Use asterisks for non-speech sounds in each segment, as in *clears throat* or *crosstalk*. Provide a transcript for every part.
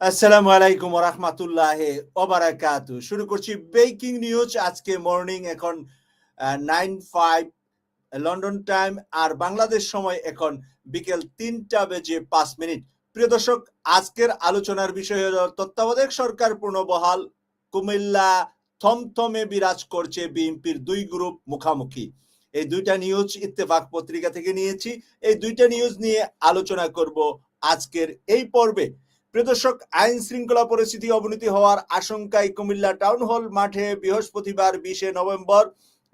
আসসালামু আলাইকুম রহমতুল্লাহ ওবারাকাতু শুরু করছি ব্রেকিং নিউজ আজকে মর্নিং এখন নাইন ফাইভ লন্ডন টাইম আর বাংলাদেশ সময় এখন বিকেল তিনটা বেজে পাঁচ মিনিট। প্রিয় দর্শক, আজকের আলোচনার বিষয় হল তত্ত্বাবধায়ক সরকার পূর্ণবহাল কুমিল্লা থমথমে বিরাজ করছে বিএনপির দুই গ্রুপ মুখামুখি। এই দুইটা নিউজ ইত্তেফাক পত্রিকা থেকে নিয়েছি। এই দুইটা নিউজ নিয়ে আলোচনা করব আজকের এই পর্বে। প্রিয়দর্শক, আইন শৃঙ্খলা পরিস্থিতি অবনতি হওয়ার আশঙ্কায় কুমিল্লা টাউন হল মাঠে বৃহস্পতিবার বিশে নভেম্বর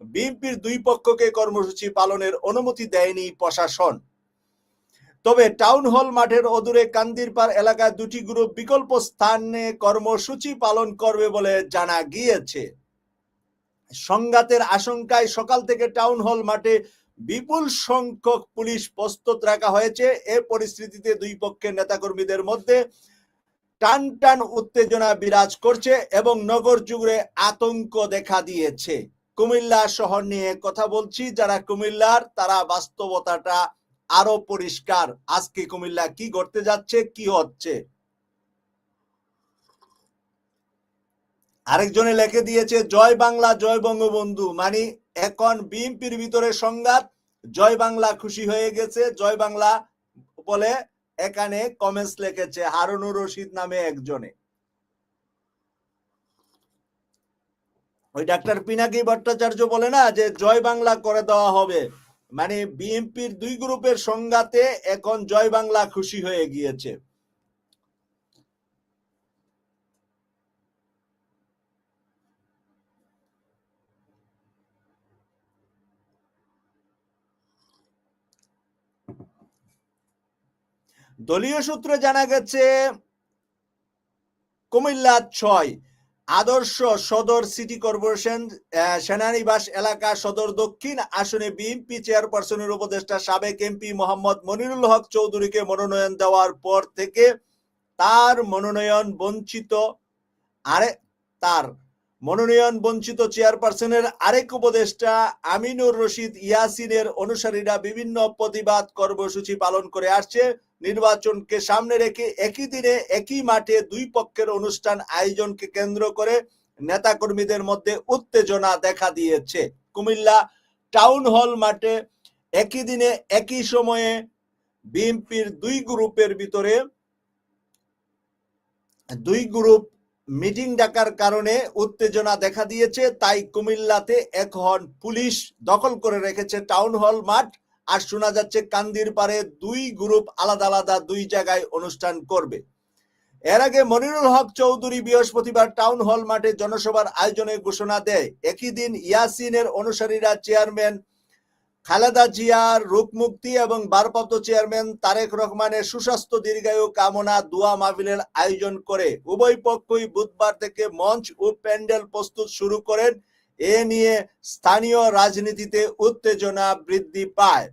বিএনপির দুই পক্ষকে কর্মসূচি পালনের অনুমতি দেয়নি প্রশাসন। তবে টাউন হল মাঠের অদূরে কান্দিরপার এলাকায় দুটি গ্রুপ বিকল্প স্থানে কর্মসূচি পালন করবে বলে জানা গিয়েছে। সংঘাতের আশঙ্কায় সকাল থেকে টাউন হল মাঠে বিপুল সংখ্যক পুলিশ প্রস্তুত রাখা হয়েছে। এ পরিস্থিতিতে দুই পক্ষের নেতাকর্মীদের মধ্যে টান টান উত্তেজনা বিরাজ করছে এবং নগর জুড়ে আতঙ্ক দেখা দিয়েছে। কুমিল্লা শহর নিয়ে কথা বলছি, যারা কুমিল্লার, তারা বাস্তবতাটা আরও পরিষ্কার। আজকে কুমিল্লা কি ঘটতে যাচ্ছে, কি হচ্ছে? আরেকজনে লিখে দিয়েছে, জয় বাংলা, জয় বঙ্গবন্ধু। মানে এখন বিএনপির ভিতরে সংঘাত, জয় বাংলা খুশি হয়ে গেছে, জয় বাংলা বলে এখানে কমেন্টস লিখেছে হারুনুর রশিদ নামে একজনে। ওই ডাক্তার পিনাকি ভট্টাচার্য বলে না যে, জয় বাংলা করে দেওয়া হবে। মানে বিএনপির দুই গ্রুপের সংঘাতে এখন জয় বাংলা খুশি হয়ে গিয়েছে। দলীয় সূত্রে জানা গেছে, কুমিল্লা ছয়, আদর্শ সদর সিটি কর্পোরেশন সেনানিবাস এলাকা সদর দক্ষিণ আসনে বিএনপি চেয়ারপারসনের উপদেষ্টা সাবেক এমপি মোহাম্মদ মনিরুল হক চৌধুরীকে মনোনয়ন দেওয়ার পর থেকে তার মনোনয়ন বঞ্চিত। আরে, তার মনোনয়ন বঞ্চিত চেয়ারপারসনের আরেক উপদেষ্টা আমিনুর রশিদ ইয়াসিনের অনুসারীরা বিভিন্ন প্রতিবাদ কর্মসূচি পালন করে আসছে। নির্বাচনকে সামনে রেখে একই দিনে একই মাঠে দুই পক্ষের অনুষ্ঠান আয়োজনকে কেন্দ্র করে নেতাকর্মীদের মধ্যে উত্তেজনা দেখা দিয়েছে। কুমিল্লা টাউন হল মাঠে একই দিনে একই সময়ে বিএনপির দুই গ্রুপের ভিতরে দুই গ্রুপ মিটিং ডাকার কারণে উত্তেজনা দেখা দিয়েছে, তাই কুমিল্লাতে এখন পুলিশ দখল করে রেখেছে টাউন হল মাঠ। আর শোনা যাচ্ছে, কান্দির পারে দুই গ্রুপ আলাদা আলাদা দুই জায়গায় অনুষ্ঠান করবে। এর আগে মনিরুল হক চৌধুরী বৃহস্পতিবার টাউন হল মাঠে জনসভার আয়োজনে ঘোষণা দেয়। একই দিন ইয়াসিনের অনুসারীরা চেয়ারম্যান খালেদা জিয়ার রূপমুক্তি এবং ভারপ্রাপ্ত চেয়ারম্যান তারেক রহমানের সুস্বাস্থ্য, দীর্ঘায়ু কামনা, দোয়া মাহফিলের আয়োজন করে উভয় পক্ষই বুধবার থেকে মঞ্চ ও প্যান্ডেল প্রস্তুত শুরু করেন। এ নিয়ে স্থানীয় রাজনীতিতে উত্তেজনা বৃদ্ধি পায়।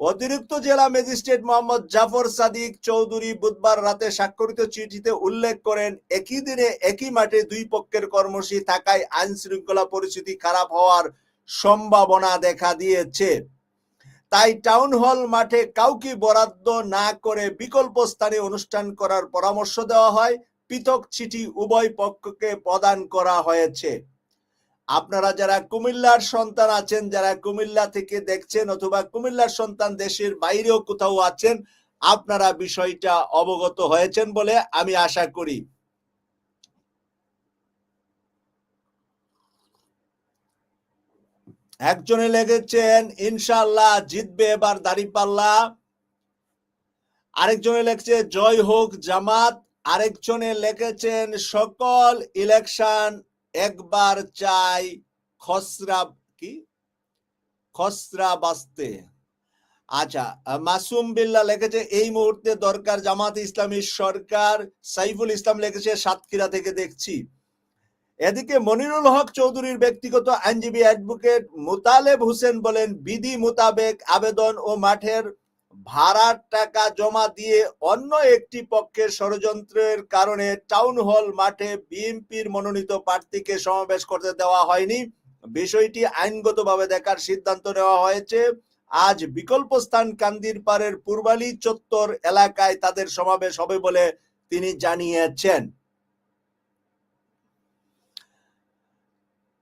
অতিরিক্ত জেলা ম্যাজিস্ট্রেট মোহাম্মদ জাফর সাদিক চৌধুরী বুধবার রাতে স্বাক্ষরিত চিঠিতে উল্লেখ করেন, একই দিনে একই মাঠে দুই পক্ষের কর্মসূচি থাকায় আইন শৃঙ্খলা পরিস্থিতি খারাপ হওয়ার সম্ভাবনা দেখা দিয়েছে। তাই টাউন হল মাঠে কাউকে বরাদ্দ না করে বিকল্প স্থানে অনুষ্ঠান করার পরামর্শ দেওয়া হয়। পৃথক চিঠি উভয় পক্ষকে প্রদান করা হয়েছে। আপনারা যারা কুমিল্লার সন্তান আছেন, যারা কুমিল্লা থেকে দেখছেন অথবা কুমিল্লার সন্তান দেশের বাইরেও কোথাও আছেন, আপনারা বিষয়টা অবগত হয়েছেন বলে আমি আশা করি। একজনে লেগেছেন ইনশাল্লাহ জিতবে এবার দাঁড়িপাল্লা। আরেকজনে লেখছে জয় হোক জামাত। আরেকজনে লিখেছেন সকল ইলেকশন একবার চাই খসরা কি? খসরা বাঁচতে আচ্ছা মাসুম বিল্লা লিখেছে এই মুহূর্তে দরকার জামাত ইসলামী সরকার। সাইফুল ইসলাম লিখেছে সাতক্ষীরা থেকে দেখছি। এদিকে মনিরুল হক চৌধুরীর ব্যক্তিগত আইনজীবী অ্যাডভোকেট মুতালেব হোসেন বলেন, বিধি মোতাবেক আবেদন ও মাঠের ভাড়ার টাকা জমা দিয়ে অন্য একটি পক্ষের ষড়যন্ত্রের কারণে টাউন হল মাঠে বিএনপির মনোনীত প্রার্থীকে সমাবেশ করতে দেওয়া হয়নি। বিষয়টি আইনগতভাবে দেখার সিদ্ধান্ত নেওয়া হয়েছে। আজ বিকল্প স্থান কান্দির পাড়ের পূর্বালী চত্বর এলাকায় তাদের সমাবেশ হবে বলে তিনি জানিয়েছেন।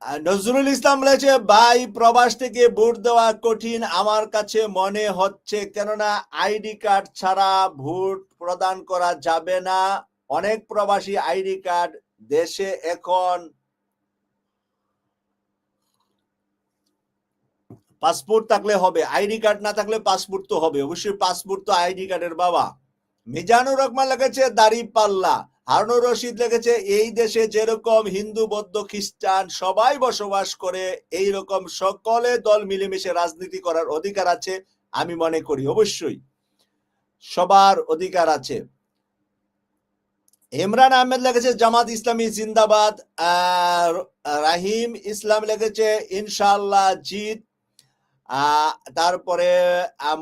নজরুল ইসলাম বলেছে, ভাই, প্রবাস থেকে ভোট দেওয়া কঠিন। আমার কাছে মনে হচ্ছে, কেননা আইডি কার্ড ছাড়া ভোট প্রদান করা যাবে না। অনেক প্রবাসী আইডি কার্ড দেশে এখন পাসপোর্ট থাকলে হবে। আইডি কার্ড না থাকলে পাসপোর্ট তো হবে। অবশ্যই পাসপোর্ট তো আইডি কার্ডের বাবা। মিজানুর রহমান লেগেছে দাড়ি পাল্লা হারুনুর রশিদ লেগেছে এই দেশে যেরকম হিন্দু, বৌদ্ধ, খ্রিস্টান সবাই বসবাস করে এই রকম সকলে দল মিলেমিশে রাজনীতি করার অধিকার আছে আমি মনে করি। অবশ্যই, সবার অধিকার আছে। ইমরান আহমেদ লেগেছে জামাত ইসলামী জিন্দাবাদ। রাহিম ইসলাম লেগেছে ইনশাআল্লাহ জিত। তারপরে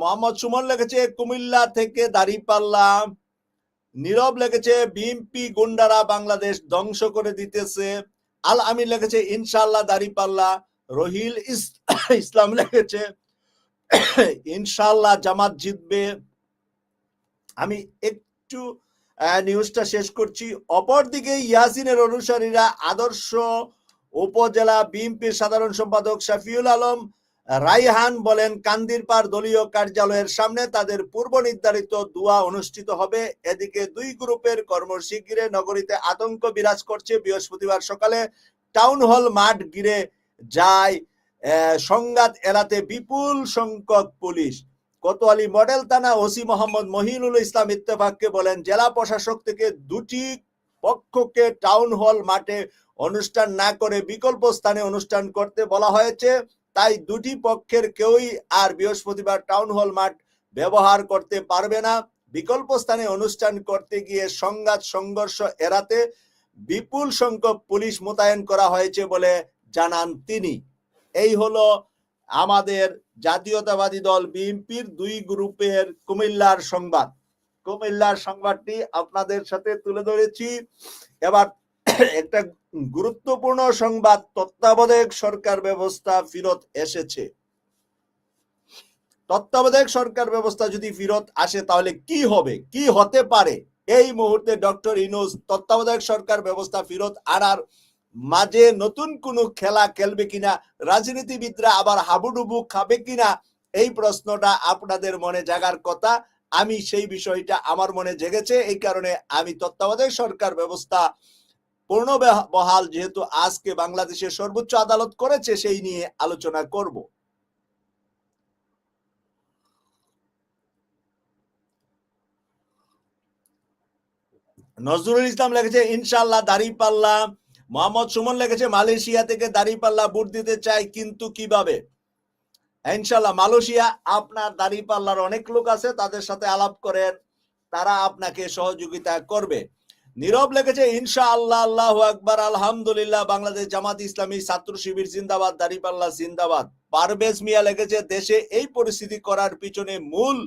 মোহাম্মদ সুমন লেগেছে কুমিল্লা থেকে দাঁড়িপাল্লা নীরব লেগেছে বিএমপি গুন্ডারা বাংলাদেশ ধ্বংস করে দিতেছে। আল আমির লেগেছে ইনশাল্লাহ দাঁড়িপাল্লা রহিল ইস- *coughs* ইসলাম লেগেছে *coughs* ইনশাল্লাহ জামাত জিতবে। আমি একটু নিউজটা শেষ করছি। অপরদিকে ইয়াসিনের অনুসারীরা আদর্শ উপজেলা বিএনপির সাধারণ সম্পাদক শাফিউল আলম রাইহান বলেন, কান্দিরপাড় দলীয় কার্যালয়ের সামনে তাদের পূর্ব নির্ধারিত দোয়া অনুষ্ঠিত হবে। এদিকে দুই গ্রুপের কর্মসূচি ঘিরে নগরীতে আতঙ্ক বিরাজ করছে। বৃহস্পতিবার সকালে টাউন হল মাঠ ঘিরে যায় সংঘাত এড়াতে বিপুল সংখ্যক পুলিশ। কোতোয়ালি মডেল থানা ওসি মোহাম্মদ মহিনুল ইসলাম ইত্তেফাককে বলেন, জেলা প্রশাসক থেকে দুটি পক্ষকে টাউন হল মাঠে অনুষ্ঠান না করে বিকল্প স্থানে অনুষ্ঠান করতে বলা হয়েছে। তাই দুটি পক্ষের কেউই আর বৃহস্পতিবার টাউন হল মাঠ ব্যবহার করতে পারবে না। বিকল্প স্থানে অনুষ্ঠান করতে গিয়ে সংঘাত, সংঘর্ষ এড়াতে বিপুল সংখ্যক পুলিশ মোতায়েন করা হয়েছে বলে জানান তিনি। এই হলো আমাদের জাতীয়তাবাদী দল বিএনপির দুই গ্রুপের কুমিল্লার সংবাদ। কুমিল্লার সংবাদটি আপনাদের সাথে তুলে ধরেছি। এবার একটা গুরুত্বপূর্ণ সংবাদ তত্ত্বাবধায়ক সরকার ব্যবস্থা ফিরত এসেছে। তত্ত্বাবধায়ক সরকার ব্যবস্থা যদি ফিরত আসে, তাহলে কি হবে? কি হতে পারে? এই মুহূর্তে ডক্টর ইনুস তত্ত্বাবধায়ক সরকার ব্যবস্থা ফিরত আনার মাঝে নতুন কোনো খেলা খেলবে কিনা, রাজনীতিবিদরা আবার হাবুডুবু খাবে কিনা, এই প্রশ্নটা আপনাদের মনে জাগার কথা। আমি সেই বিষয়টা আমার মনে জেগেছে, এই কারণে আমি তত্ত্বাবধায়ক সরকার ব্যবস্থা পূর্ণ বহাল যেহেতু আজকে বাংলাদেশের সর্বোচ্চ আদালত করেছে, সেই নিয়ে আলোচনা করব। নজরুল ইসলাম লিখেছে ইনশাল্লাহ দাড়ি পাল্লা মোহাম্মদ সুমন লিখেছে, মালয়েশিয়া থেকে দাড়ি পাল্লা ভোট দিতে চাই, কিন্তু কীভাবে? ইনশাল্লাহ মালয়েশিয়া আপনার দাড়ি পাল্লার অনেক লোক আছে, তাদের সাথে আলাপ করেন, তারা আপনাকে সহযোগিতা করবে। নীরব লিখেছে ইনশা আল্লাহ আল্লাহ আকবার, আলহামদুলিল্লাহ, বাংলাদেশ জামাত ইসলামী, ছাত্র শিবির জিন্দাবাদ, দাড়িপাল্লা জিন্দাবাদ। পারভেজ মিয়া লিখেছে দেশে এই পরিস্থিতি করার পিছনে মূল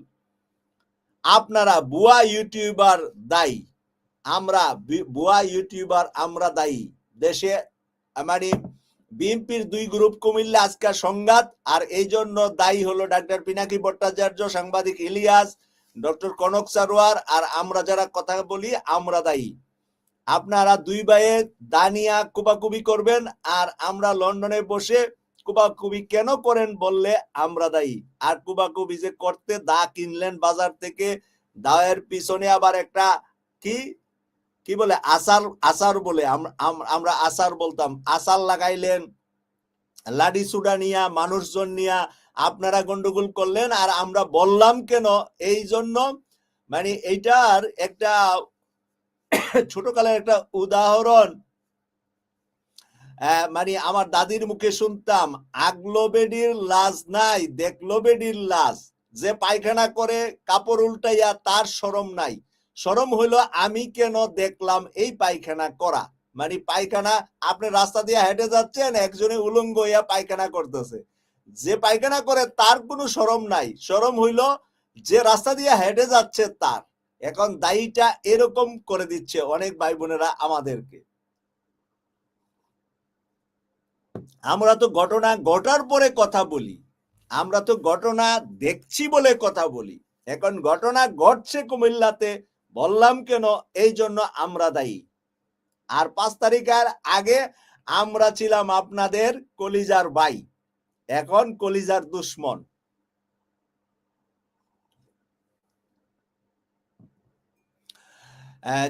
আপনারা বুয়া ইউটিউবার দায়ী। আমরা বুয়া ইউটিউবার আমরা দায়ী। দেশে মানে বিএনপির দুই গ্রুপ কুমিল্লা আজকে সংঘাত, আর এই জন্য দায়ী হলো ডাক্তার পিনাকি ভট্টাচার্য, সাংবাদিক ইলিয়াস ডক্টর কনক সারোয়ার আর আমরা যারা কথা বলি, আমরা দায়ী। আপনারা দুই ভাইয়ে দানিয়া কুবাকুবি করবেন আর আমরা লন্ডনে বসে কুবাকুবি কেন করেন বললে আমরা দায়ী। আর কুবাকুবি যে করতে দা কিনলেন বাজার থেকে, দায়ের পিছনে আবার একটা কি? কি বলে? আসার আসার বলে। আম- আম- আমরা আসার বলতাম। আসার লাগাইলেন লাডি সুডা নিয়া, মানুষজন নিয়া আপনারা গন্ডগোল করলেন আর আমরা বললাম কেন? এই জন্য মানে এইটার একটা *coughs* ছোটকালের একটা উদাহরণ। মানে আমার দাদির মুখে শুনতাম আগলো বেডির লাজ নাই দেখল বেডির লাজ। যে পায়খানা করে কাপড় উল্টাইয়া তার শরম নাই। শরম হইল আমি কেন দেখলাম এই পায়খানা করা? মানে পায়খানা, আপনি রাস্তা দিয়ে হেঁটে যাচ্ছেন, একজনে উলঙ্গ হইয়া পায়খানা করতেছে। যে পায়খানা করে তার কোনো শরম নাই। শরম হইল যে রাস্তা দিয়ে হেঁটে যাচ্ছে তার। এখন দায়ীটা এরকম করে দিচ্ছে অনেক ভাই বোনেরা আমাদেরকে। আমরা তো ঘটনা ঘটার পরে কথা বলি। আমরা তো ঘটনা দেখছি বলে কথা বলি। এখন ঘটনা ঘটছে কুমিল্লাতে, বললাম কেন? এই জন্য আমরা দায়ী। আর পাঁচ তারিখের আগে আমরা ছিলাম আপনাদের কলিজার ভাই এখন কলিজার দুশ্মন।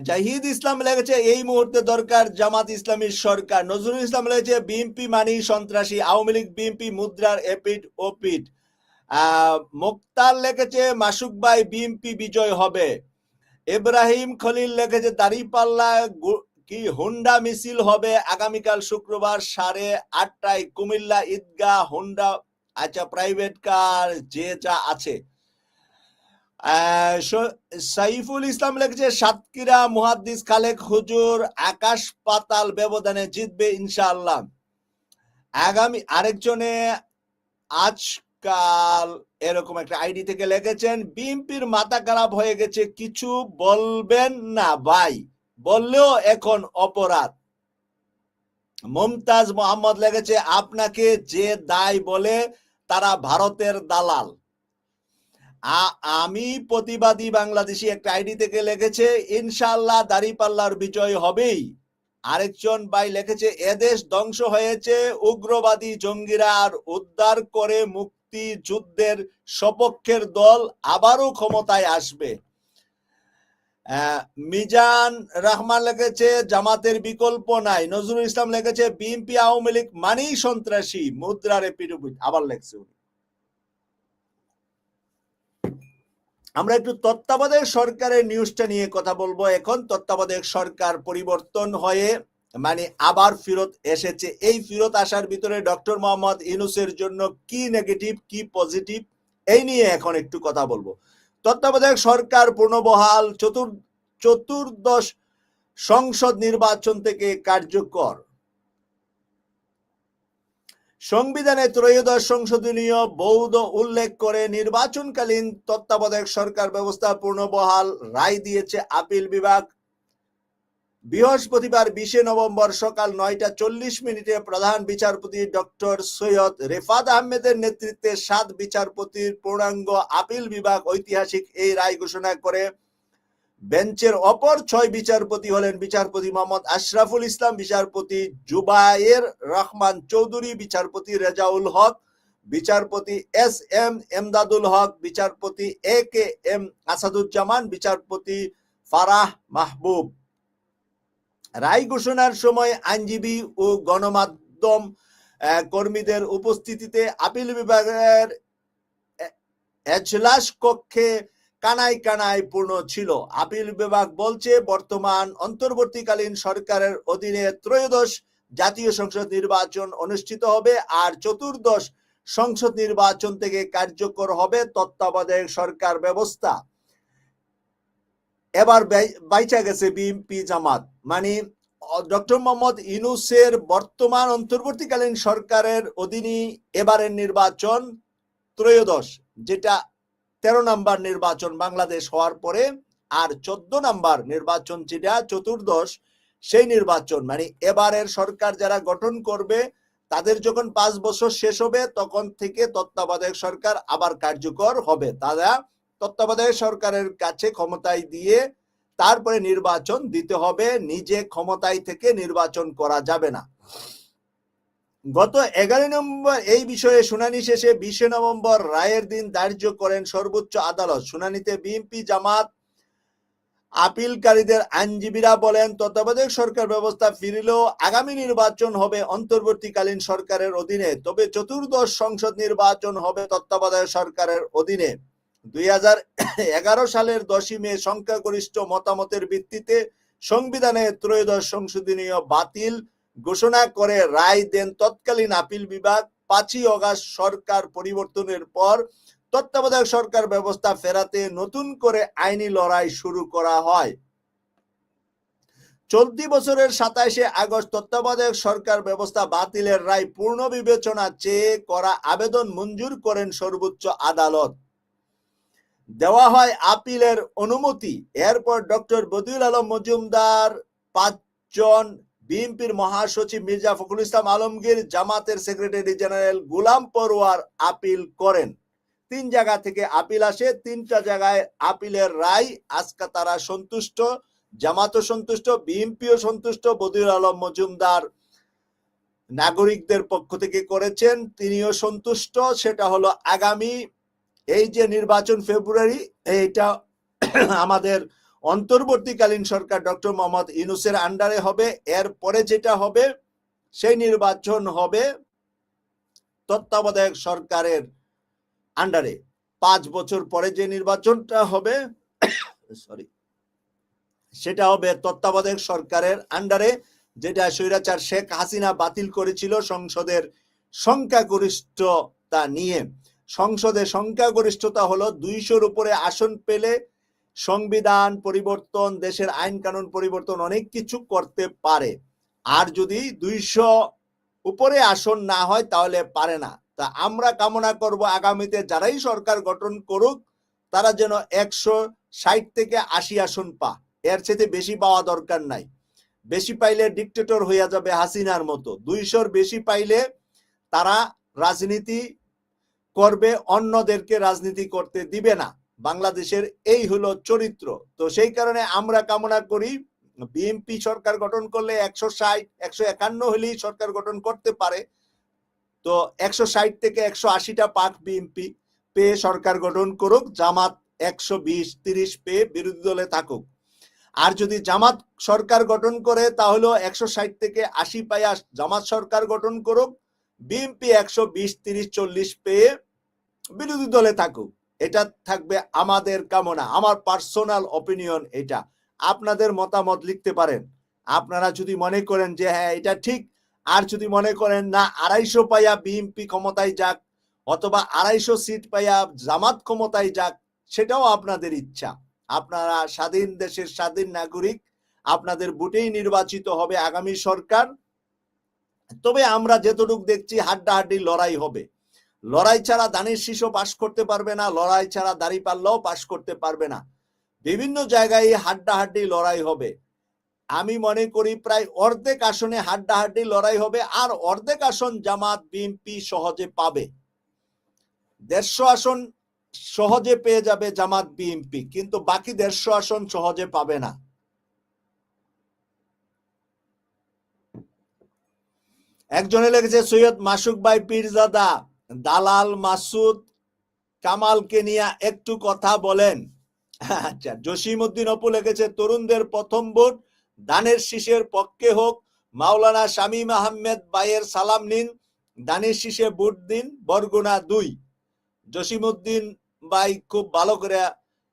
জাহিদ ইসলাম লেগেছে এই মুহূর্তে দরকার জামাত ইসলামীর সরকার। নজরুল ইসলাম লেগেছে বিএনপি মানি সন্ত্রাসী, আওয়ামী লীগ, বিএনপি মুদ্রার এপিট ওপিট মুক্তার লেগেছে মাসুক ভাই বিএনপি বিজয় হবে। ইব্রাহিম খলিল লেগেছে দাঁড়িপাল্লা কি হুন্ডা মিছিল হবে আগামীকাল শুক্রবার সাড়ে আটটায় কুমিল্লা ঈদগাহ হুন্ডা আচ্ছা প্রাইভেট কার যে যা আছে। সাইফুল ইসলাম লিখছে, সাতক্ষীরা মুহাদ্দিস খালেক হুজুর আকাশ পাতাল ব্যবধানে জিতবে ইনশাআল্লাহ। আগামী আরেকজনে আজকাল এরকম একটা আইডি থেকে লিখেছেন, বিএনপির মাথা খারাপ হয়ে গেছে, কিছু বলবেন না, ভাই। বললেও এখন অপরাধ। মমতাজ মোহাম্মদ লেগেছে, আপনাকে যে দায় বলে তারা ভারতের দালাল। আমি প্রতিবাদী বাংলাদেশি একটা আইডি থেকে লিখেছে ইনশাল্লাহ দাড়িপাল্লার বিজয় হবেই। আরেকজন ভাই লিখেছে এদেশ ধ্বংস হয়েছে, উগ্রবাদী জঙ্গিরা আর উদ্ধার করে মুক্তি যুদ্ধের সপক্ষের দল আবারও ক্ষমতায় আসবে। মিজান রহমান লিখেছে, জামাতের বিকল্প নাই। নজরুল ইসলাম লিখেছে, বিএনপি, আওয়ামী লীগ মানেই সন্ত্রাসী, মুদ্রার এপিডুপিট আবার উনি। আমরা একটু তত্ত্বাবধায়ক সরকারের নিউজটা নিয়ে কথা বলব। এখন তত্ত্বাবধায়ক সরকার পরিবর্তন হয়ে মানে আবার ফিরত এসেছে। এই ফেরত আসার ভিতরে ডক্টর মোহাম্মদ ইনুসের জন্য কি নেগেটিভ কি পজিটিভ এই নিয়ে এখন একটু কথা বলব। তত্ত্বাবধায়ক সরকার পূর্ণবহাল চতুর, চতুর্দশ সংসদ নির্বাচন থেকে কার্যকর। সংবিধানে ত্রয়োদশ সংশোধনীয় বৌদ্ধ উল্লেখ করে নির্বাচনকালীন তত্ত্বাবধায়ক সরকার ব্যবস্থা পূর্ণবহাল রায় দিয়েছে আপিল বিভাগ। বৃহস্পতিবার বিশে নভেম্বর সকাল নয়টা চল্লিশ মিনিটে প্রধান বিচারপতি ডক্টর সৈয়দ রেফাত আহমেদের নেতৃত্বে সাত বিচারপতির পূর্ণাঙ্গ আপিল বিভাগ ঐতিহাসিক এই রায় ঘোষণা করে বেঞ্চের অপর ছয় বিচারপতি হলেন বিচারপতি মোহাম্মদ আশরাফুল ইসলাম, বিচারপতি জুবায়ের রহমান চৌধুরী, বিচারপতি রেজাউল হক, বিচারপতি এস এম এমদাদুল হক, বিচারপতি এ কে এম আসাদুজ্জামান, বিচারপতি ফারাহ মাহবুব। রায় ঘোষণার সময় আইনজীবী ও গণমাধ্যম কর্মীদের উপস্থিতিতে আপিল বিভাগের এজলাস কক্ষে কানায় কানায় পূর্ণ ছিল। আপিল বিভাগ বলছে, বর্তমান অন্তর্বর্তীকালীন সরকারের অধীনে ত্রয়োদশ জাতীয় সংসদ নির্বাচন অনুষ্ঠিত হবে আর চতুর্দশ সংসদ নির্বাচন থেকে কার্যকর হবে তত্ত্বাবধায়ক সরকার ব্যবস্থা। এবার বাই- বাইচা গেছে বিএনপি জামাত। মানে ডক্টর মোহাম্মদ ইনুসের বর্তমান অন্তর্বর্তীকালীন সরকারের অধীনে এবারের নির্বাচন ত্রয়োদশ, যেটা তেরো নাম্বার নির্বাচন বাংলাদেশ হওয়ার পরে আর চোদ্দ নাম্বার নির্বাচন যেটা চতুর্দশ, সেই নির্বাচন। মানে এবারের সরকার যারা গঠন করবে, তাদের যখন পাঁচ বছর শেষ হবে, তখন থেকে তত্ত্বাবধায়ক সরকার আবার কার্যকর হবে। তারা তত্ত্বাবধায়ক সরকারের কাছে ক্ষমতায় দিয়ে তারপরে নির্বাচন দিতে হবে, নিজে ক্ষমতায় থেকে নির্বাচন করা যাবে না। গত এগারো নম্বর, এই বিষয়ে শুনানি শেষে বিশে নভেম্বর রায়ের দিন ধার্য করেন সর্বোচ্চ আদালত। শুনানিতে বিএনপি জামাত আপিলকারীদের আইনজীবীরা বলেন, তত্ত্বাবধায়ক সরকার ব্যবস্থা ফিরিলেও আগামী নির্বাচন হবে অন্তর্বর্তীকালীন সরকারের অধীনে, তবে চতুর্দশ সংসদ নির্বাচন হবে তত্ত্বাবধায়ক সরকারের অধীনে। দুই হাজার এগারো সালের দশই মে সংখ্যাগরিষ্ঠ মতামতের ভিত্তিতে সংবিধানে ত্রয়োদশ সংশোধনীয় বাতিল ঘোষণা করে রায় দেন তৎকালীন আপিল বিভাগ। পাঁচই অগাস্ট সরকার পরিবর্তনের পর তত্ত্বাবধায়ক সরকার ব্যবস্থা ফেরাতে নতুন করে আইনি লড়াই শুরু করা হয়। চলতি বছরের সাতাইশে আগস্ট তত্ত্বাবধায়ক সরকার ব্যবস্থা বাতিলের রায় পূর্ণ বিবেচনা চেয়ে করা আবেদন মঞ্জুর করেন সর্বোচ্চ আদালত। দেওয়া হয় আপিলের অনুমতি। এরপর ডক্টর বদিউল আলম মজুমদার পাঁচজন বিএনপির মহাসচিব মির্জা ফখরুল ইসলাম আলমগীর, জামাতের secretary general Golam Parwar appeal করেন। তিন জায়গা থেকে আপিল আসে, তিনটা জায়গায় আপিলের রায়। আজকে তারা সন্তুষ্ট, জামাতও সন্তুষ্ট, বিএনপিও সন্তুষ্ট। বদির আলম মজুমদার নাগরিকদের পক্ষ থেকে করেছেন, তিনিও সন্তুষ্ট। সেটা হলো আগামী এই যে নির্বাচন ফেব্রুয়ারি, এইটা *clears throat* আমাদের অন্তর্বর্তীকালীন সরকার ডক্টর মোহাম্মদ ইউনুসের আন্ডারে হবে। এর পরে যেটা হবে, সেই নির্বাচন হবে তত্ত্বাবধায়ক সরকারের আন্ডারে। পাঁচ বছর পরে যে নির্বাচনটা হবে *clears throat* সরি সেটা হবে তত্ত্বাবধায়ক সরকারের আন্ডারে, যেটা স্বৈরাচার শেখ হাসিনা বাতিল করেছিল সংসদের সংখ্যাগরিষ্ঠতা নিয়ে। সংসদে সংখ্যাগরিষ্ঠতা হলো দুইশোর উপরে আসন পেলে সংবিধান পরিবর্তন, দেশের আইন কানুন পরিবর্তন অনেক কিছু করতে পারে। আর যদি দুইশো উপরে আসন না হয় তাহলে পারে না। তা আমরা কামনা করব আগামীতে যারাই সরকার গঠন করুক, তারা যেন একশো ষাট থেকে আশি আসন পা এর চেয়ে বেশি পাওয়া দরকার নাই। বেশি পাইলে ডিকটেটর হইয়া যাবে হাসিনার মতো। দুইশোর বেশি পাইলে তারা রাজনীতি করবে, অন্যদেরকে রাজনীতি করতে দিবে না। বাংলাদেশের এই হলো চরিত্র। তো সেই কারণে আমরা কামনা করি, বিএনপি সরকার গঠন করলে একশো ষাট, একশো একান্ন হলেই সরকার গঠন করতে পারে। তো একশো ষাট থেকে একশো আশিটা পাক বিএনপি পেয়ে সরকার গঠন করুক, জামাত একশো বিশ, তিরিশ পেয়ে বিরোধী দলে থাকুক। আর যদি জামাত সরকার গঠন করে তাহলে একশো ষাট থেকে আশি পাইয়া জামাত সরকার গঠন করুক বিএনপি একশো বিশ, তিরিশ, চল্লিশ পেয়ে বিরোধী দলে থাকুক। এটা থাকবে আমাদের কামনা, আমার পার্সোনাল অপিনিয়ন এটা। আপনাদের মতামত লিখতে পারেন। আপনারা যদি মনে করেন যে হ্যাঁ এটা ঠিক, আর যদি মনে করেন না, আড়াইশো পাইয়া বিএনপি ক্ষমতায় যাক, অথবা আড়াইশো সিট পাইয়া জামাত ক্ষমতায় যাক, সেটাও আপনাদের ইচ্ছা। আপনারা স্বাধীন দেশের স্বাধীন নাগরিক, আপনাদের ভোটেই নির্বাচিত হবে আগামী সরকার। তবে আমরা যেতটুকু দেখছি হাড্ডাহাড্ডি লড়াই হবে। লড়াই ছাড়া দানের শিশু পাশ করতে পারবে না, লড়াই ছাড়া দাড়ি পাল্লাও পাশ করতে পারবে না। বিভিন্ন জায়গায় হাড্ডাহাড্ডি লড়াই হবে। আমি মনে করি প্রায় অর্ধেক আসনে হাড্ডাহাড্ডি লড়াই হবে আর অর্ধেক আসন জামাত, বিএনপি সহজে পাবে। দেড়শো আসন সহজে পেয়ে যাবে জামাত, বিএনপি, কিন্তু বাকি দেড়শো আসন সহজে পাবে না। একজনে লেগেছে সৈয়দ মাসুক ভাই পীরজাদা, দালাল মাসুদ কামালকে নিয়ে একটু কথা বলেন। আচ্ছা জসিম উদ্দিন অপু লেগেছে তরুণদের প্রথম ভোট, দানের শীষের পক্ষে হোক। মাওলানা শামীম আহমেদ বাইয়ের সালাম নিন, দানের শীষে ভোট দিন, বরগুনা দুই। জসিম উদ্দিন ভাই খুব ভালো করে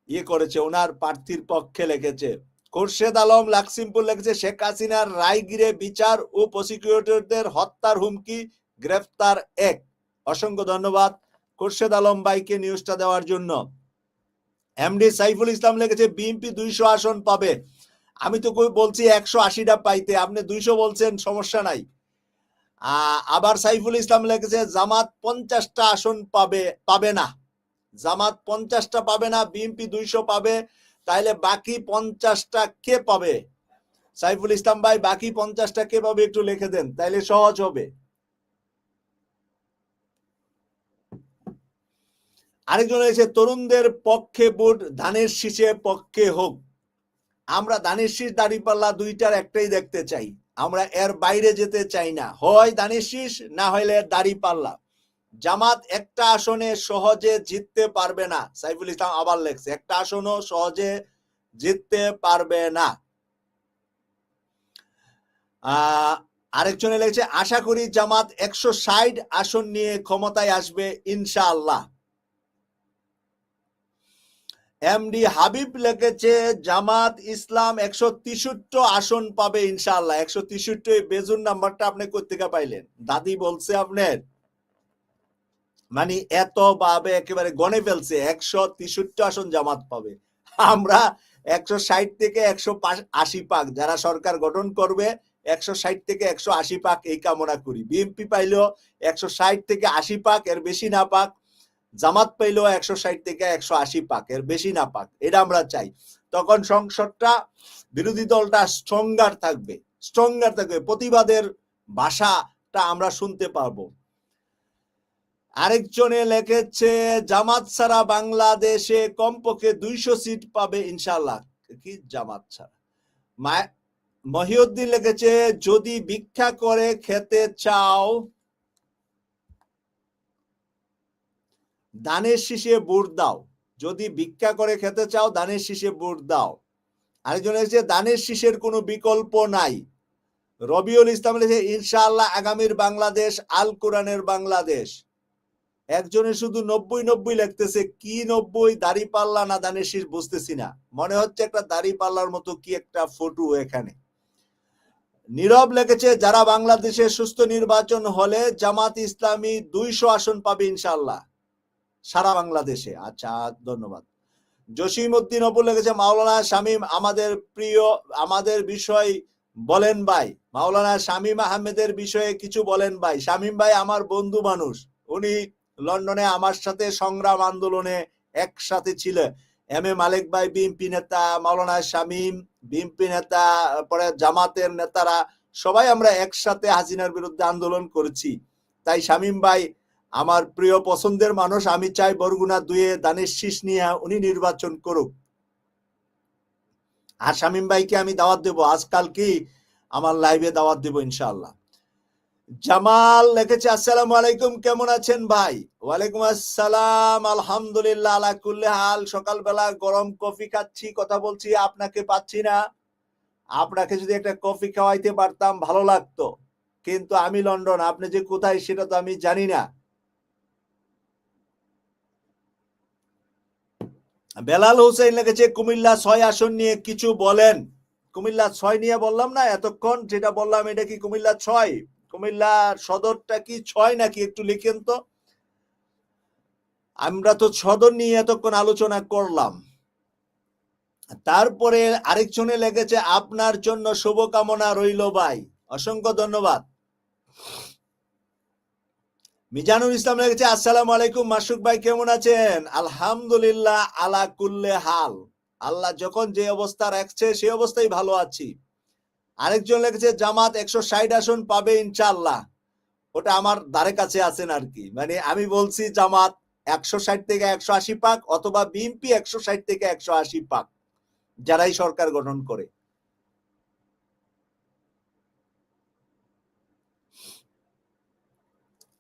ইয়ে করেছে, ওনার প্রার্থীর পক্ষে লেগেছে খোরশেদ আলম লাকসিমপুর লেগেছে শেখ হাসিনার রায়গিরে বিচার ও প্রসিকিউটরদের হত্যার হুমকি, গ্রেফতার এক। অসংখ্য ধন্যবাদ খোরশেদ আলম ভাইকে নিউজটা দেওয়ার জন্য। এমডি সাইফুল ইসলাম লেগেছে বিএনপি দুইশো আসন পাবে। আমি তো বলছি একশো আশিটা পাইতে, আপনি দুইশো বলছেন, সমস্যা নাই। আবার সাইফুল ইসলাম লেগেছে জামাত পঞ্চাশটা আসন পাবে পাবে না। জামাত পঞ্চাশটা পাবে না, বিএনপি দুইশো পাবে। তাইলে বাকি পঞ্চাশটা কে পাবে? সাইফুল ইসলাম ভাই, বাকি পঞ্চাশটা কে পাবে একটু লিখে দেন, তাইলে সহজ হবে। আরেকজন এসে, তরুণদের পক্ষে ভোট, ধানের শীষে পক্ষে হোক। আমরা ধানের শীষ দাঁড়িপাল্লা দুইটার একটাই দেখতে চাই। আমরা এর বাইরে যেতে চাই না। হয় ধানের শীষ, না হইলে দাড়ি পাল্লা জামাত একটা আসনে সহজে জিততে পারবে না। সাইফুল ইসলাম আবার লেখছে, একটা আসনও সহজে জিততে পারবে না। আরেকজনে লেগেছে আশা করি জামাত একশো ষাট আসন নিয়ে ক্ষমতায় আসবে, ইনশাআল্লাহ। এমডি হাবিব লিখেছে, জামাত ইসলাম একশো তিষট্টি আসন পাবে, ইনশাআল্লাহ। একশো তিষট্টি বেজুর নাম্বারটা আপনি কোথেকে পাইলেন? দাদি বলছে আপনার। মানে এত পাবে একেবারে গনে ফেলছে, একশো তিষট্টি আসন জামাত পাবে। আমরা একশো ষাট থেকে একশো আশি পাক, যারা সরকার গঠন করবে, একশো ষাট থেকে একশো আশি পাক এই কামনা করি। বিএনপি পাইলেও একশো ষাট থেকে আশি পাক, এর বেশি না পাক। জামাত পাইলেও একশো ষাট থেকে একশো আশি পাক, এর বেশি না পাক, এটা আমরা চাই। তখন সংসদটা, বিরোধী দলটা স্ট্রঙ্গার থাকবে স্ট্রঙ্গার থাকবে। প্রতিবাদের ভাষাটা আমরা শুনতে পারব আরেকজনে লিখেছে, জামাত ছাড়া বাংলাদেশে কমপক্ষে দুইশো সিট পাবে ইনশাল্লাহ কি জামাত ছাড়া? মহিউদ্দিন লিখেছে, যদি ভিক্ষা করে খেতে চাও, দানের শীষে বুট দাও। যদি ভিক্ষা করে খেতে চাও, দানের শীষে বুট দাও। আরেকজন লিখেছে, দানের শীষের কোনো বিকল্প নাই। রবিউল ইসলাম লিখেছে, ইনশাআল্লাহ আগামীর বাংলাদেশ, আল কোরআনের বাংলাদেশ। একজনের শুধু নব্বই নব্বই লিখতেছে, কি নব্বই? দাড়ি পাল্লা না দানের শীষ বুঝতেছি না। মনে হচ্ছে একটা দাড়ি পাল্লার মতো কি একটা ফটো এখানে। নীরব লিখেছে যারা বাংলাদেশে সুস্থ নির্বাচন হলে জামাত ইসলামী দুইশো আসন পাবে ইনশাল্লাহ সারা বাংলাদেশে। আচ্ছা ধন্যবাদ। জসিম উদ্দিন অপু লিখেছে মাওলানা শামীম আমাদের প্রিয়, আমাদের বিষয় বলেন ভাই। মাওলানা শামীম আহমেদের বিষয়ে কিছু বলেন ভাই। শামীম ভাই আমার বন্ধু মানুষ, উনি লন্ডনে আমার সাথে সংগ্রাম আন্দোলনে একসাথে ছিল। এম এ মালিক ভাই, বিএনপি নেতা, মাওলানা শামীম, বিএনপি নেতা, পরে জামাতের নেতারা, সবাই আমরা একসাথে হাসিনার বিরুদ্ধে আন্দোলন করেছি। তাই শামীম ভাই, আমার প্রিয় পছন্দের মানুষ, আমি চাই বরগুনা দুয়ে দানের শীষ নিয়ে উনি নির্বাচন করুক। আর শামীম ভাইকে আমি দাওয়াত দেব। আজকাল কি? আমার লাইভে দাওয়াত দেব ইনশাআল্লাহ। জামাল লিখেছে আসসালামু আলাইকুম, কেমন আছেন ভাই? ওয়ালাইকুম আসসালাম, আলহামদুলিল্লাহ, আলা হাল, সকালবেলা গরম কফি খাচ্ছি, কথা বলছি, আপনাকে পাচ্ছি না। আপনাকে যদি একটা কফি খাওয়াইতে পারতাম, ভালো লাগতো। কিন্তু আমি লন্ডন, আপনি যে কোথায়, সেটা তো আমি জানি না। বেলাল হোসেন লিখেছে কুমিল্লা ছয় আসন নিয়ে কিছু বলেন। কুমিল্লা ছয় নিয়ে বললাম না, এতক্ষণ যেটা বললাম, এটা কি কুমিল্লা ছয়? কুমিল্লা সদরটা কি ছয় নাকি একটু লিখেন তো? আমরা তো সদর নিয়ে এতক্ষণ আলোচনা করলাম। তারপরে আরেকজনে লেগেছে, আপনার জন্য শুভকামনা রইল ভাই। অসংখ্য ধন্যবাদ। মিজানুল ইসলাম লেগেছে, আসসালামু আলাইকুম মাসুক ভাই, কেমন আছেন? আলহামদুলিল্লাহ, আলা কুল্লে হাল। আল্লাহ যখন যে অবস্থা রাখছে সেই অবস্থায় ভালো আছি। আরেকজন লিখেছে, জামাত একশো ষাট আসন পাবে ইনশাল্লাহ ওটা আমার দ্বারে কাছে আছেন আর কি। মানে আমি বলছি, জামাত একশো ষাট থেকে একশো আশি পাক অথবা বিএনপি একশো ষাট থেকে একশো আশি পাক, যারাই সরকার গঠন করে।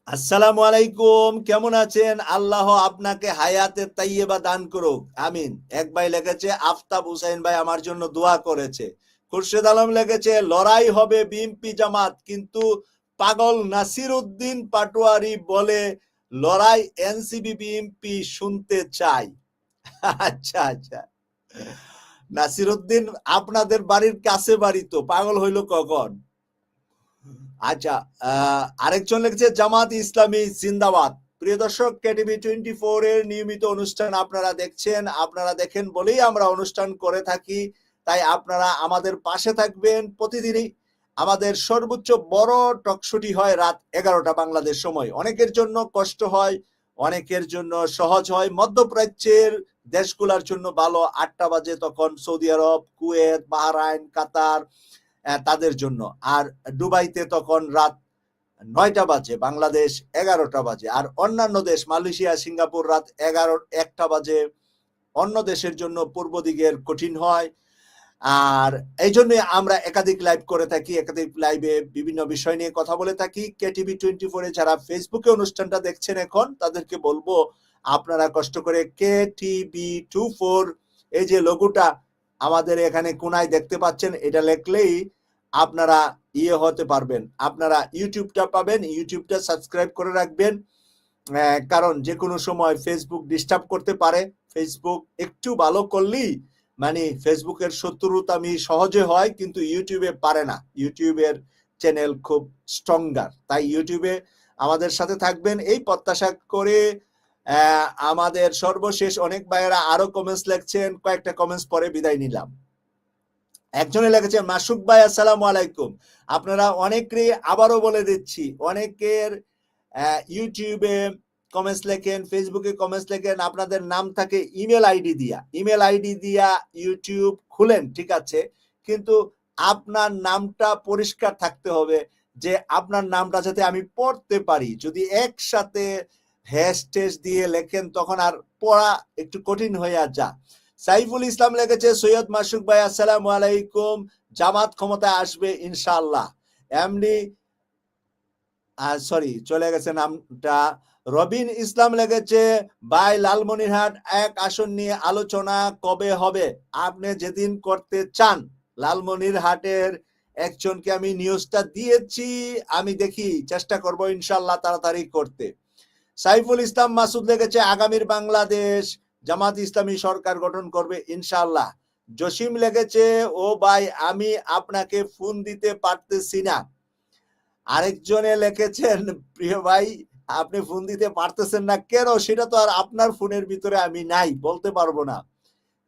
আসসালামু আলাইকুম, কেমন আছেন? আল্লাহ আপনাকে হায়াতে তাইয়েবা দান করুক, আমিন। এক ভাই লেগেছে আফতাব হুসাইন ভাই আমার জন্য দোয়া করেছে। খুরশেদ আলম লেগেছে লড়াই হবে বিএনপি জামাত, কিন্তু পাগল নাসির উদ্দিন পাটোয়ারি বলে লড়াই এনসিবি বিএনপি শুনতে চাই। *laughs* আচ্ছা আচ্ছা। নাসির উদ্দিন আপনাদের বাড়ির কাছে বাড়ি তো, পাগল হইল কখন? আচ্ছা আরেকজন লিখছে, জামাত ইসলামী জিন্দাবাদ। প্রিয় দর্শক, কেটিভি টোয়েন্টি ফোর এর নিয়মিত অনুষ্ঠান আপনারা দেখছেন, আপনারা দেখেন বলেই আমরা অনুষ্ঠান করে থাকি। তাই আপনারা আমাদের পাশে থাকবেন প্রতিদিনই। আমাদের সর্বোচ্চ বড় টকশোটি হয় রাত এগারোটা বাংলাদেশ সময়। অনেকের জন্য কষ্ট হয়, অনেকের জন্য সহজ হয়। মধ্যপ্রাচ্যের দেশগুলোর জন্য ভালো। আটটা বাজে তখন Saudi Arab, Kuwait, Bahrain, Qatar তাদের জন্য। আর দুবাইতে তখন রাত নয়টা বাজে, বাংলাদেশ এগারোটা বাজে। আর অন্যান্য দেশ, মালয়েশিয়া, সিঙ্গাপুর রাত এগারো, একটা বাজে। অন্য দেশের জন্য পূর্ব দিকের কঠিন হয়। আর এই জন্য আমরা একাধিক লাইভ করে থাকি, একাধিক লাইভে বিভিন্ন বিষয় নিয়ে কথা বলে থাকি। কে টিভি টোয়েন্টি ফোরে যারা ফেসবুকে অনুষ্ঠানটা দেখছেন এখন, তাদেরকে বলব আপনারা কষ্ট করে কে টিভি টু ফোর এই যে লোগোটা আমাদের এখানে কোনায় দেখতে পাচ্ছেন, এটা লেখলেই আপনারা ইয়ে হতে পারবেন। আপনারা ইউটিউবটা পাবেন, ইউটিউবটা সাবস্ক্রাইব করে রাখবেন। কারণ যে কোনো সময় ফেসবুক ডিস্টার্ব করতে পারে। ফেসবুক একটু ভালো করলেই মানে ফেসবুকের শত্রুতামি সহজে হয়, কিন্তু ইউটিউবে পারে না। ইউটিউবের চ্যানেল খুব স্ট্রঙ্গার তাই ইউটিউবে আমাদের সাথে থাকবেন। এই প্রত্যাশা করে আমাদের সর্বশেষ অনেক ভাইয়েরা আরও কমেন্টস লিখছেন। কয়েকটা কমেন্টস পরে বিদায় নিলাম। একজনে লিখেছে, মাসুক ভাই, আসসালামু আলাইকুম। আপনারা অনেকেরই আবারও বলে দিচ্ছি, অনেকের ইউটিউবে কমেন্টস লেখেন ফেসবুকে কমেন্টস লেখেন, আপনাদের নাম থাকে ইমেল আইডি দিয়া। ইমেল আইডি দিয়া ইউটিউব খুলেন, ঠিক আছে? কিন্তু আপনার নামটা পরিষ্কার থাকতে হবে যে আপনার নামটা যাতে আমি পড়তে পারি। যদি একসাথে হ্যাশ টেস দিয়ে লেখেন, তখন আর পড়া একটু কঠিন হয়ে যা। সাইফুল ইসলাম লিখেছে, সৈয়দ মাসুক ভাই, আসসালামু আলাইকুম। জামাত ক্ষমতায় আসবে ইনশাআল্লাহ। এমনি সরি চলে গেছে নামটা। রবিন ইসলাম লেগেছে বাই লালমনিরহাট, এক আসন নিয়ে আলোচনা কবে হবে? আপনি যেদিন করতে চান। লালমনিরহাটের একজনকে আমি নিউজটা দিয়েছি, আমি দেখি, চেষ্টা করব ইনশাল্লাহ তাড়াতাড়ি করতে। সাইফুল ইসলাম মাসুদ লেগেছে আগামীর বাংলাদেশ, জামাত ইসলামী সরকার গঠন করবে ইনশাল্লাহ জসিম লেগেছে ও ভাই, আমি আপনাকে ফোন দিতে পারতেছি না। আরেকজনে লিখেছেন, প্রিয় ভাই আপনি ফোন দিতে পারতেছেন না, কেন? সেটা তো আর আপনার ফোনের ভিতরে আমি নাই, বলতে পারব না।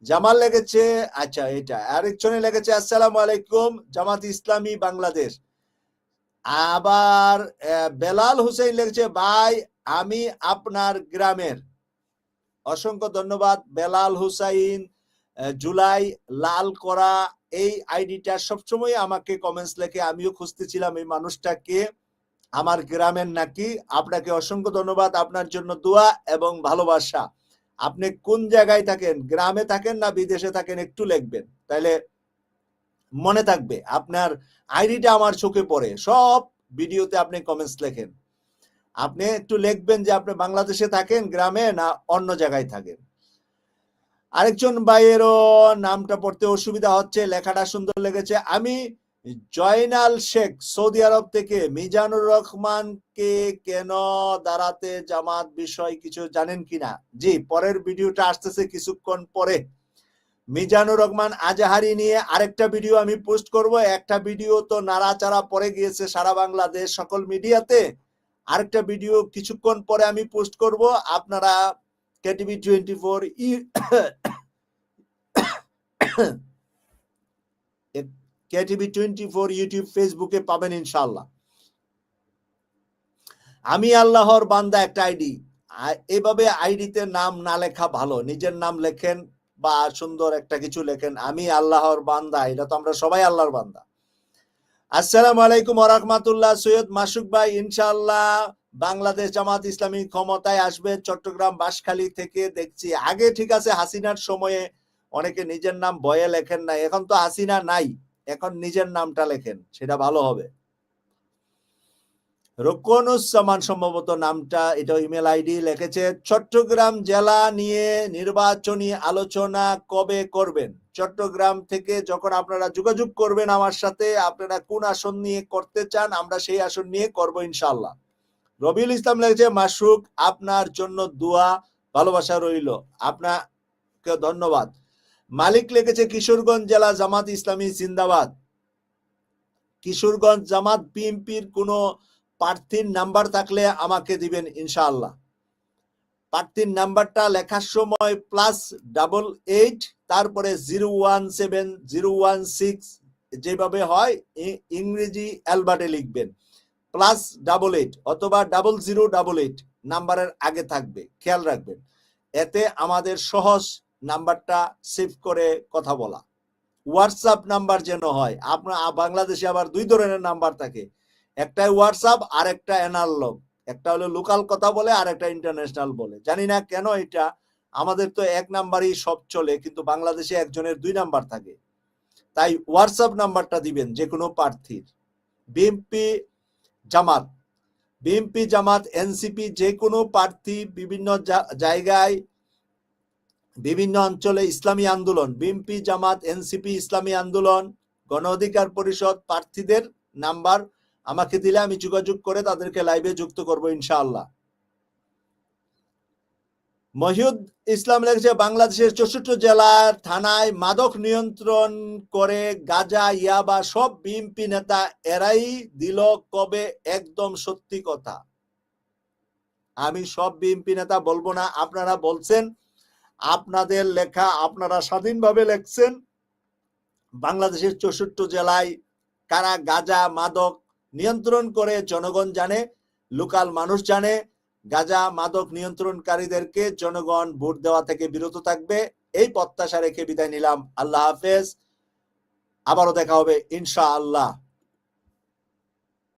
জামাল লেগেছে আচ্ছা এটা। আরেকজনে লেগেছে, আসসালামু আলাইকুম, জামাত ইসলামী বাংলাদেশ। আবার বেলাল হুসেন লেগেছে, ভাই, আমি আপনার গ্রামের। অসংখ্য ধন্যবাদ, বেলাল হুসাইন জুলাই লাল করা, এই আইডিটা সবসময় আমাকে কমেন্টস লেখে, আমিও খুঁজতেছিলাম এই মানুষটাকে। আমার গ্রামের নাকি আপনাকে অসংখ্য ধন্যবাদ, আপনার জন্য দোয়া এবং ভালোবাসা। আপনি কোন জায়গায় থাকেন, গ্রামে থাকেন না বিদেশে থাকেন একটু লিখবেন। তাইলে মনে থাকবে, আপনার আইডিটা আমার চোখে পড়ে। সব ভিডিওতে আপনি কমেন্টস লেখেন। আপনি একটু লিখবেন যে আপনি বাংলাদেশে থাকেন, গ্রামে না অন্য জায়গায় থাকেন? আরেকজন ভাইয়েরও নামটা পড়তে অসুবিধা হচ্ছে, লেখাটা সুন্দর লেগেছে। আমি জয়নাল শেখ সৌদি আরব থেকে মিজানুর রহমানকে কেন দাঁড়াতে জামাত বিষয় কিছু জানেন কিনা? জি, পরের ভিডিওটা আসতেছে কিছুক্ষণ পরে। মিজানুর রহমান আজাহারি নিয়ে আরেকটা ভিডিও আমি পোস্ট করব। একটা ভিডিও তো নাড়াচাড়া পরে গিয়েছে সারা বাংলাদেশ সকল মিডিয়াতে। আরেকটা ভিডিও কিছুক্ষণ পরে আমি পোস্ট করব। আপনারা KTV twenty four *coughs* KTV twenty four YouTube ফেসবুকে পাবেন ইনশাল্লাহ আমি আল্লাহর বান্দা একটা আইডি। এভাবে আইডিতে নাম না লেখা ভালো। নিজের নাম লেখেন বা সুন্দর একটা কিছু লেখেন, আমি আল্লাহর বান্দা। এটা তো আমরা সবাই আল্লাহর বান্দা। আলাইকুম সৈয়দ মাসুক ভাই, ইনশাআল্লাহ বাংলাদেশ জামাত ইসলামী ক্ষমতায় আসবে। চট্টগ্রাম বাসখালী থেকে দেখছি। আগে ঠিক আছে, হাসিনার সময়ে অনেকে নিজের নাম বয়ে লেখেন না এখন তো হাসিনা নাই। এখন নিজের নামটা লেখেন, সেটা ভালো হবে। রোকনুজ্জামান সম্ভবত নামটা, এটা ইমেল আইডি লিখেছে, চট্টগ্রাম জেলা নিয়ে নির্বাচনী আলোচনা কবে করবেন? চট্টগ্রাম থেকে যখন আপনারা যোগাযোগ করবেন আমার সাথে, আপনারা কোন আসন নিয়ে করতে চান, আমরা সেই আসন নিয়ে করব ইনশাল্লাহ রবিউল ইসলাম লিখেছে মাসুক আপনার জন্য দোয়া। ভালোবাসা রইল। আপনাকে ধন্যবাদ। মালিক লিখেছে কিশোরগঞ্জ জেলা জামাত ইসলামী জিন্দাবাদ। কিশোরগঞ্জ জামাত বিএনপির কোনো প্রার্থীর নাম্বার থাকলে আমাকে দিবেন ইনশাআল্লাহ। প্রার্থীর নাম্বারটা লেখার সময় প্লাস ডাবল এইট তারপরে zero one seven zero one six যেভাবে হয় ইংরেজি অ্যালবার্টে লিখবেন। প্লাস ডাবল এইট অথবা ডাবল জিরো ডাবল এইট নাম্বারের আগে থাকবে, খেয়াল রাখবেন। এতে আমাদের সহজ নাম্বারটা সেভ করে কথা বলা। হোয়াটসঅ্যাপ নাম্বার যেন হয় আপনার বাংলাদেশে আবার দুই ধরনের নাম্বার থাকে। একটা হোয়াটসঅ্যাপ আর একটা অ্যানালগ একটা হলো লোকাল কথা বলে আর একটা ইন্টারন্যাশনাল বলে। জানি না কেন এটা, আমাদের তো এক নাম্বারই সব চলে, কিন্তু বাংলাদেশে একজনের দুই নাম্বার থাকে। তাই হোয়াটসঅ্যাপ নাম্বারটা দিবেন যে কোনো প্রার্থীর। বিএমপি জামাত। বিএনপি জামাত এনসিপি যে কোনো প্রার্থী বিভিন্ন জায়গায় বিভিন্ন অঞ্চলে ইসলামী আন্দোলন, বিএনপি, জামাত, এনসিপি, ইসলামী আন্দোলন, গণ অধিকার পরিষদ প্রার্থীদের নাম্বার আমাকে দিলে আমি যোগাযোগ করে তাদেরকে লাইভে যুক্ত করব ইনশাআল্লাহ। মহিউদ ইসলাম লেগেছে বাংলাদেশের চৌষট্টি জেলার থানায় মাদক নিয়ন্ত্রণ করে গাজা, ইয়াবা সব বিএনপি নেতা এরাই দিল কবে একদম সত্যি কথা। আমি সব বিএনপি নেতা বলব না, আপনারা বলছেন আপনাদের লেখা আপনারা স্বাধীনভাবে লেখছেন। বাংলাদেশের চৌষট্টি জেলায় কারা গাজা, মাদক নিয়ন্ত্রণ করে জনগণ জানে, লোকাল মানুষ জানে, গাজা, মাদক নিয়ন্ত্রণকারীদেরকে জনগণ ভোট দেওয়া থেকে বিরত থাকবে। এই প্রত্যাশা রেখে বিদায় নিলাম। আল্লাহ হাফেজ। আবারও দেখা হবে ইনশা আল্লাহ